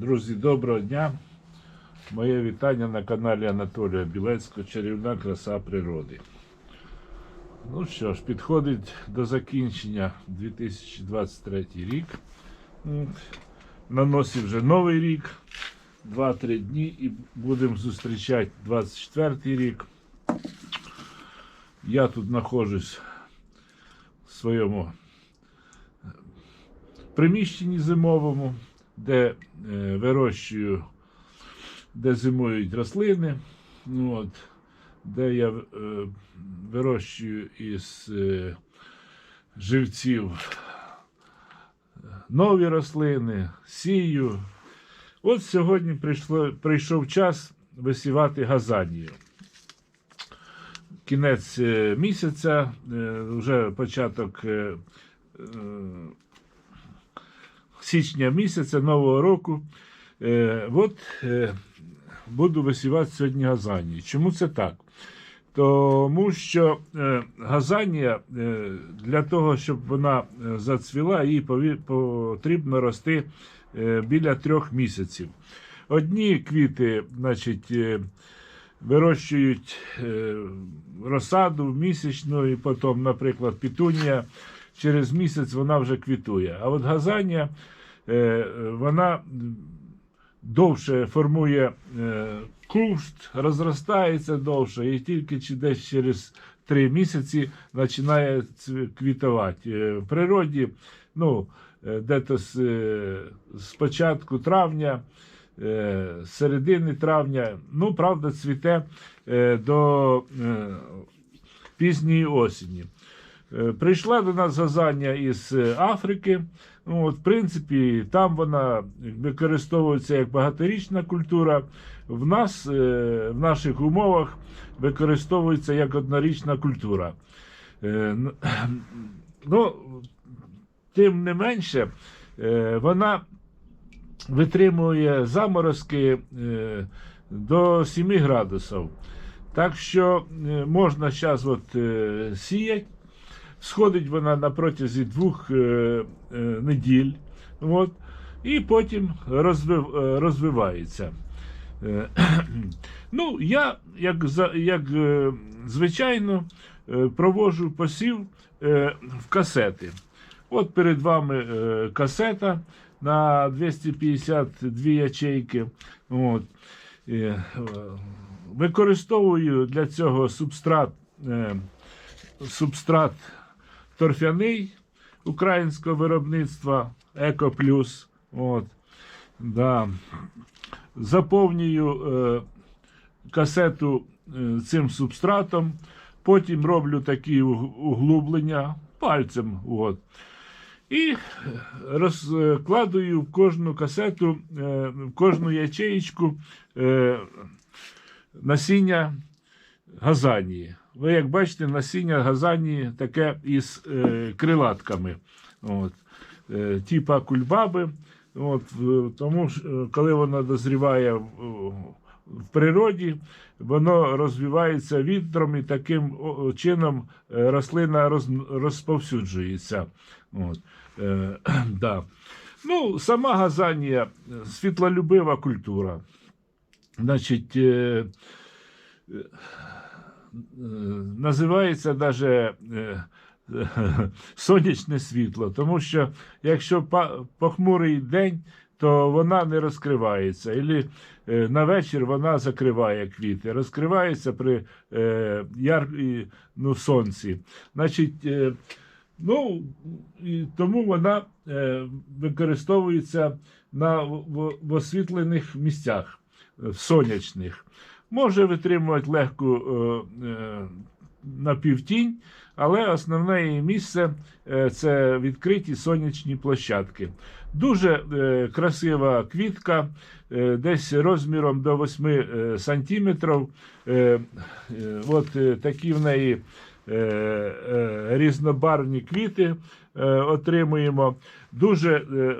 Друзі, доброго дня. Моє вітання на каналі Анатолія Білецького Чарівна краса природи. Ну що ж, підходить до закінчення 2023 рік. На носі вже новий рік, 2-3 дні, і будемо зустрічати 24 рік. Я тут знаходжусь в своєму приміщенні зимовому, де е, вирощую, де зимують рослини, ну, от, де я е, вирощую із е, живців нові рослини, сію. От сьогодні прийшло, прийшов час висівати газанію. Кінець місяця, вже початок січня місяця нового року. Е, от е, буду висівати сьогодні газанію. Чому це так? Тому що е, газанія е, для того, щоб вона е, зацвіла, їй потрібно рости е, біля трьох місяців. Одні квіти, значить, е, вирощують е, розсаду місячну, і потім, наприклад, пітунія. Через місяць вона вже квітує. А от газанія, е, вона довше формує е, кущ, розростається довше, і тільки чи десь через три місяці починає квітувати. Е, В природі, ну, е, дето з, е, початку травня, е, середини травня, ну, правда, цвіте е, до е, пізньої осені. Е, Прийшла до нас газання із е, Африки. Ну, от, в принципі, там вона використовується як багаторічна культура. В нас, е, в наших умовах, використовується як однорічна культура. Ну, тим не менше, вона витримує заморозки до 7 градусів. Так що можна зараз от, сіяти. Сходить вона на протязі двох е, е, неділь. От, і потім розвив, е, розвивається. Ну, я, як, як звичайно, е, проводжу посів в касети. От перед вами касета на 252 ячейки. От. Використовую для цього субстрат, субстрат торфяний українського виробництва Еко Плюс. Да. Заповнюю е, касету е, цим субстратом, потім роблю такі углублення пальцем. От. І розкладую в кожну касету, е, в кожну ячеєчку е, насіння газанії. Ви як бачите, насіння газанії таке із е, крилатками. От. Е, типа кульбаби. От, тому е, коли воно дозріває в, в природі, воно розвивається вітром і таким чином е, рослина роз, розповсюджується. От. Е, да. Ну, сама газанія світлолюбива культура. Значить, е, е, називається даже е, сонячне світло, тому що якщо похмурий день, то вона не розкривається. Ілі е, на вечір вона закриває квіти, розкривається при е, яр, ну, сонці. Значить, е, ну, і тому вона е, використовується на в, освітлених місцях, е, в сонячних. Може витримувати легку е, е, напівтінь, але основне її місце е, це відкриті сонячні площадки. Дуже красива квітка, десь розміром до 8 е, сантиметрів. От такі в неї різнобарвні квіти е, отримуємо. Дуже е,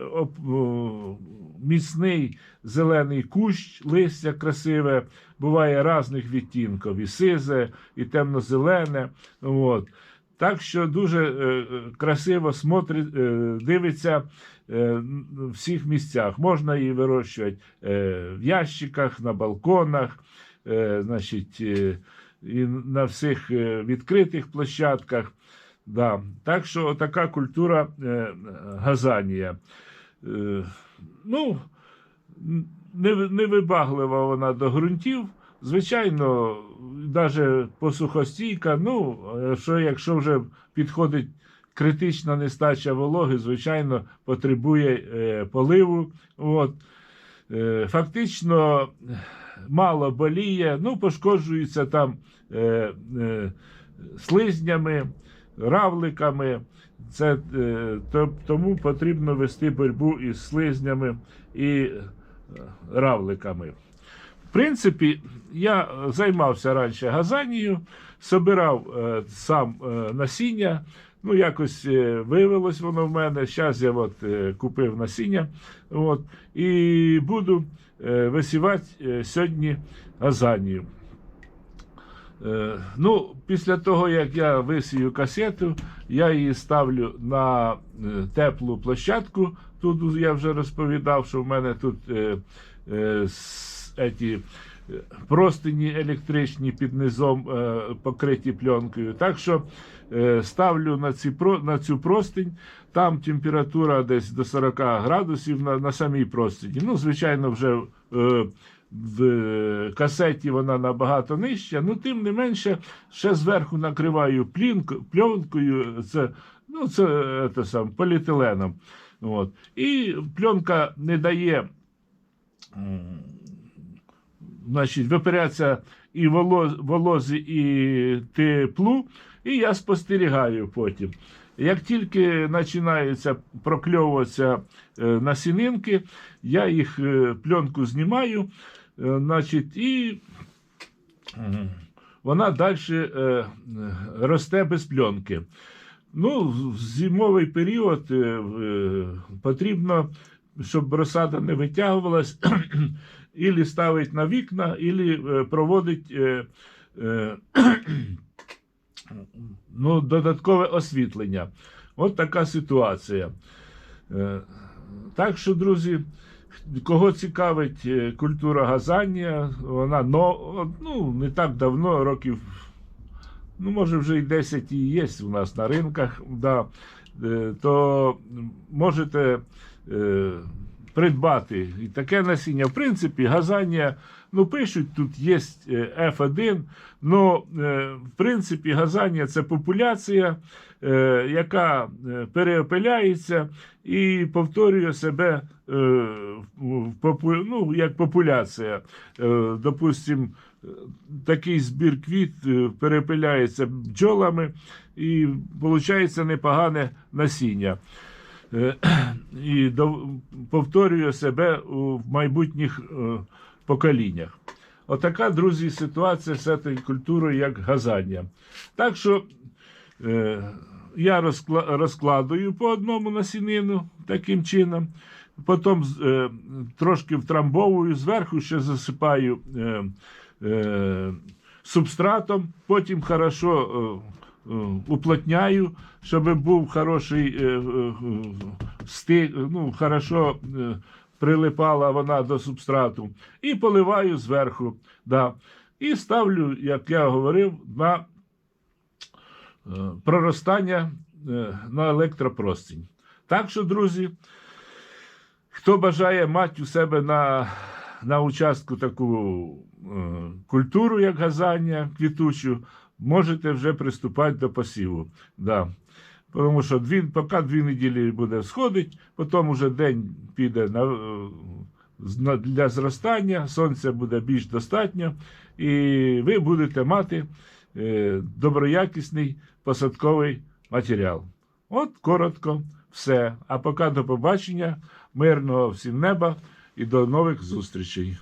міцний зелений кущ, листя красиве, буває різних відтінків, і сизе, і темно-зелене. От. Так що дуже е, е, красиво смотри, е, дивиться е, в всіх місцях. Можна її вирощувати е, в ящиках, на балконах, е, значить, е, і на всіх е, відкритих площадках. Да. Так що така культура е, газанія. Е, ну, невибаглива вона до ґрунтів. Звичайно, навіть посухостійка, ну, що якщо вже підходить критична нестача вологи, звичайно, потребує поливу. От. Фактично мало боліє, ну, пошкоджується там е, е, слизнями, равликами. Це, е, то, тому потрібно вести боротьбу із слизнями і е, равликами. В принципі, я займався раніше газанією, собирав е, сам е, насіння. Ну, якось е, виявилось воно в мене. Зараз я от, е, купив насіння. От, і буду е, висівати сьогодні газанію. Е, ну, після того, як я висію касету, я її ставлю на теплу площадку. Тут я вже розповідав, що в мене тут е, е, еті, простині електричні під низом е, покриті пленкою. Так що е, ставлю на, ці, на цю простинь, там температура десь до 40 градусів на, на самій простині. Ну, звичайно, вже. Е, в касеті вона набагато нижча, ну тим не менше, ще зверху накриваю плінку, пленкою, це, ну, це, е, те сам, поліетиленом. От. І пленка не дає значить, випирятися і волоз, волозі, і теплу, і я спостерігаю потім. Як тільки починаються прокльовуватися е, насінинки, я їх е, пленку знімаю, е, значить, і вона далі росте без пленки. Ну, в зимовий період потрібно, щоб розсада не витягувалась, ілі ставить на вікна, ілі е, проводить е, е, ну, додаткове освітлення. От така ситуація. Так що, друзі, кого цікавить культура газання, вона ну, не так давно, років, ну, може, вже і 10 і є у нас на ринках, да, то можете придбати і таке насіння. В принципі, газання, ну, пишуть, тут є е, F1, Ну, е, в принципі, газання це популяція, е, яка е, переопиляється і повторює себе ну, як популяція. Допустим, такий збір квіт перепиляється бджолами і виходить непогане насіння. Е, І повторює себе у майбутніх е, поколіннях. Отака, друзі, ситуація з цією культурою, як газання. Так що е, я розкладую по одному насінину таким чином, потім трошки втрамбовую, зверху ще засипаю субстратом, потім хорошо уплотняю, щоб був хороший е, е, ну, хорошо е, прилипала вона до субстрату, і поливаю зверху. Да. І ставлю, як я говорив, на е, проростання е, на електропростінь. Так що, друзі, хто бажає мати у себе на, на участку таку е, культуру, як газання квітучу, можете вже приступати до посіву. Да. Тому що дві, поки дві неділі буде сходить, потім уже день піде на, на- для зростання, сонця буде більш достатньо, і ви будете мати е, доброякісний посадковий матеріал. От коротко все. А поки до побачення, мирного всім неба і до нових зустрічей.